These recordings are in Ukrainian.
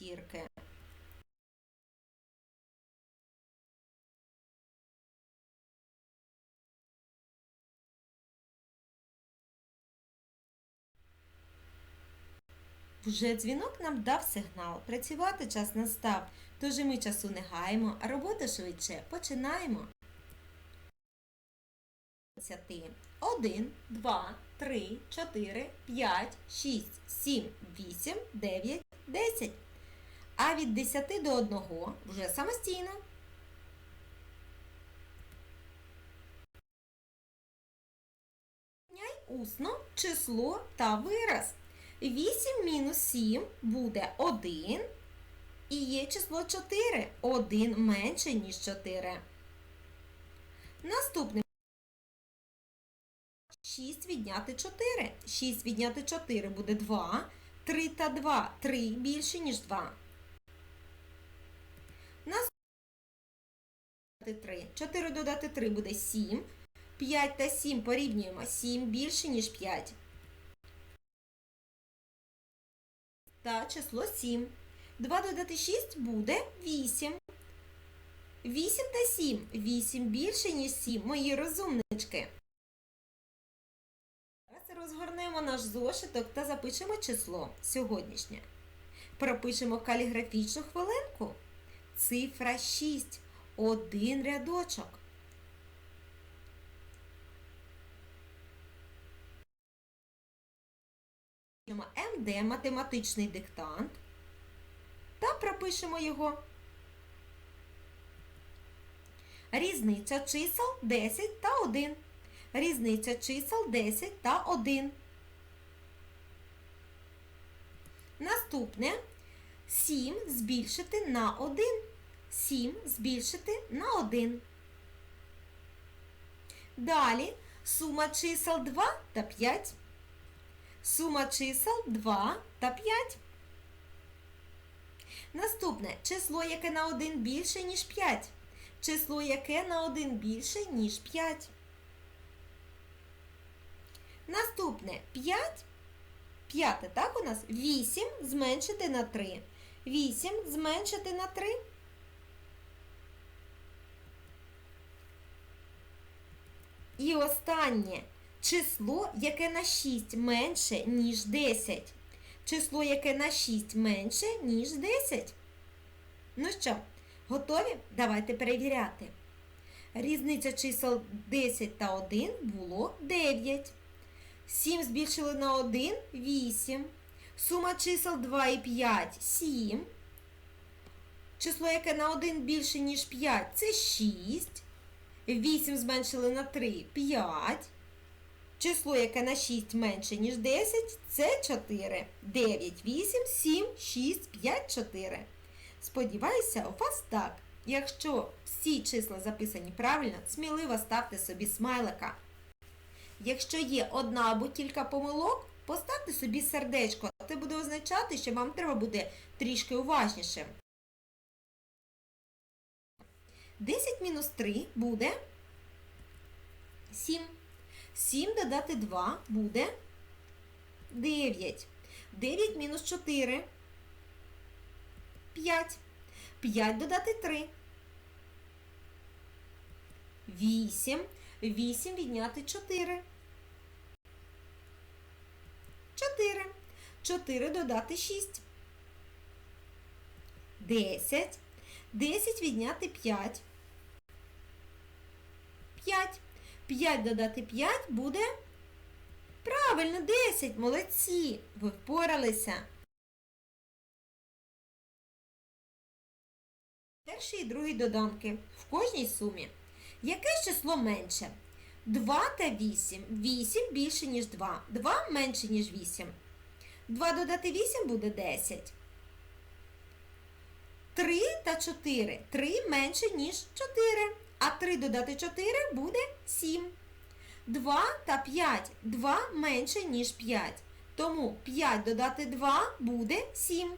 п'ятірки. Вже дзвінок нам дав сигнал. Працювати час настав, тож ми часу не гаємо, а роботу швидше починаємо. 1, 2, 3, 4, 5, 6, 7, 8, 9, 10. А від 10 до 1 вже самостійно. Усно число та вираз. 8 мінус 7 буде 1. І є число 4. 1 менше, ніж 4. Наступне 6 відняти 4. 6 відняти 4 буде 2. 3 та 2. 3 більше, ніж 2. Наступне 3. 4 додати 3 буде 7. 5 та 7 порівнюємо. 7 більше, ніж 5. Та число 7. 2 додати 6 буде 8. 8 та 7. 8 більше, ніж 7. Мої розумнички. Зараз розгорнемо наш зошиток та запишемо число сьогоднішнє. Пропишемо каліграфічну хвилинку. Цифра 6. Один рядочок. МД математичний диктант та пропишемо його. Різниця чисел 10 та 1. Різниця чисел 10 та 1. Наступне 7 збільшити на 1. 7 збільшити на 1. Далі сума чисел 2 та 5. Сума чисел 2 та 5. Наступне число, яке на 1 більше, ніж 5. Число, яке на 1 більше, ніж 5. Наступне 5. П'яте, так у нас? 8 зменшити на 3. 8 зменшити на 3. І останнє число, яке на 6 менше, ніж 10. Число, яке на 6 менше, ніж 10. Ну що, готові? Давайте перевіряти. Різниця чисел 10 та 1 було 9. 7 збільшили на 1 8. Сума чисел 2 і 5 7. Число, яке на 1 більше, ніж 5, це 6. 8 зменшили на 3 5. Число, яке на 6 менше, ніж 10, це 4. 9, 8, 7, 6, 5, 4. Сподіваюся, у вас так. Якщо всі числа записані правильно, сміливо ставте собі смайлика. Якщо є одна або кілька помилок, поставте собі сердечко. Це буде означати, що вам треба буде трішки уважнішим. 10 мінус 3 буде 7. 7 додати 2 буде 9. 9 мінус 4 5. 5 додати 3. 8. 8 відняти 4. 4. 4 додати 6. 10. 10 відняти 5. 5. 5 додати 5 буде. Правильно, 10. Молодці. Ви впоралися. Перший і другий доданки. В кожній сумі. Яке число менше? 2 та 8. 8 більше, ніж 2. 2 менше, ніж 8. 2 додати 8 буде 10. 3 та 4. 3 менше, ніж 4. А 3 додати 4 буде 7. 2 та 5. 2 менше, ніж 5. Тому 5 додати 2 буде 7.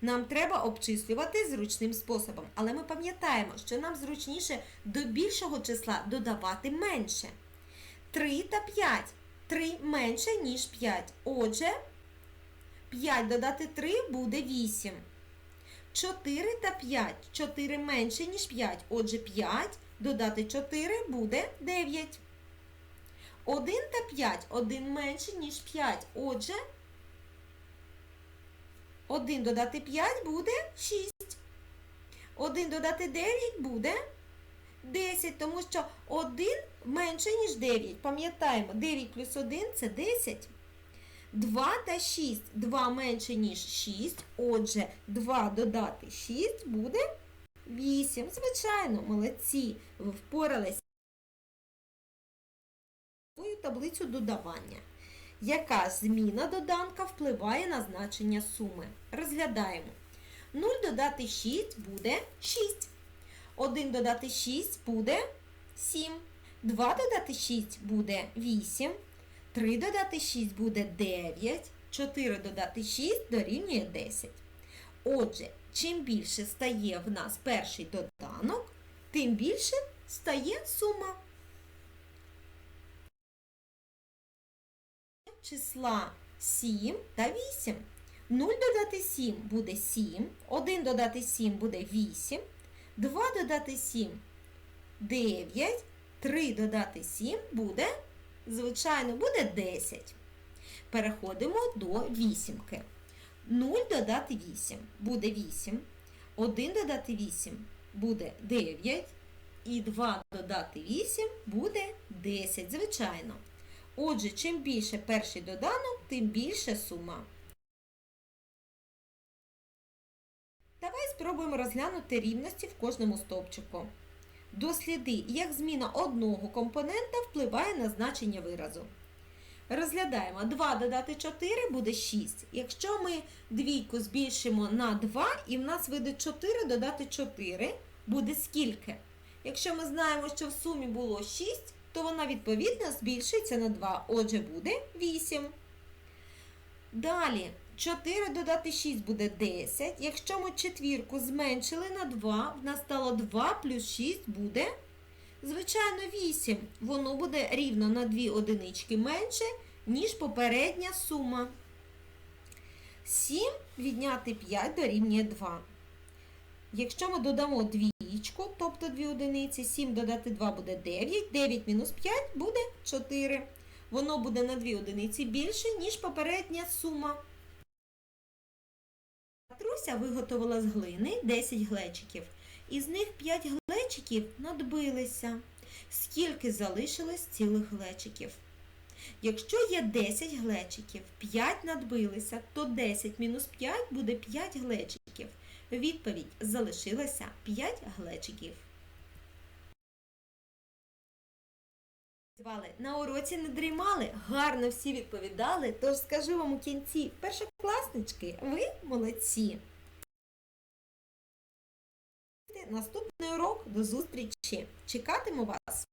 Нам треба обчислювати зручним способом, але ми пам'ятаємо, що нам зручніше до більшого числа додавати менше. 3 та 5. 3 менше, ніж 5. Отже, 5 додати 3 буде 8. 4 та 5. 4 менше, ніж 5. Отже, 5 додати 4 буде 9. 1 та 5. 1 менше, ніж 5. Отже, 1 додати 5 буде 6. 1 додати 9 буде 10, тому що 1 менше, ніж 9. Пам'ятаємо, 9 плюс 1 це 10. 2 та 6. 2 менше, ніж 6. Отже, 2 додати 6 буде 8. Звичайно, молодці. Ви впоралися свою таблицю додавання. Яка зміна доданка впливає на значення суми? Розглядаємо. 0 додати 6 буде 6. 1 додати 6 буде 7. 2 додати 6 буде 8. 3 додати 6 буде 9. 4 додати 6 дорівнює 10. Отже, чим більше стає в нас перший доданок, тим більше стає сума. Числа 7 та 8. 0 додати 7 буде 7, 1 додати 7 буде 8, 2 додати 7 9, 3 додати 7 буде, звичайно, буде 10. Переходимо до вісімки. 0 додати 8 буде 8, 1 додати 8 буде 9, і 2 додати 8 буде 10, звичайно. Отже, чим більше перший доданок, тим більше сума. Давай спробуємо розглянути рівності в кожному стовпчику. Досліди, як зміна одного компонента впливає на значення виразу. Розглядаємо 2 додати 4 буде 6. Якщо ми двійку збільшимо на 2 і в нас вийде 4 додати 4, буде скільки? Якщо ми знаємо, що в сумі було 6, то вона відповідно збільшується на 2, отже буде 8. Далі 4 додати 6 буде 10. Якщо ми четвірку зменшили на 2, в нас стало 2 плюс 6 буде, звичайно, 8. Воно буде рівно на 2 одинички менше, ніж попередня сума. 7 відняти 5 дорівнює 2. Якщо ми додамо двічку, тобто 2 одиниці, 7 додати 2 буде 9, 9 мінус 5 буде 4. Воно буде на 2 одиниці більше, ніж попередня сума. Матруся виготовила з глини 10 глечиків. Із них 5 глечиків надбилися. Скільки залишилось цілих глечиків? Якщо є 10 глечиків, 5 надбилися, то 10 мінус 5 буде 5 глечиків. Відповідь залишилося 5 глечиків. Звали на уроці не дрімали, гарно всі відповідали, тож скажу вам у кінці, першокласнички, ви молодці. Наступний урок до зустрічі. Чекатиму вас.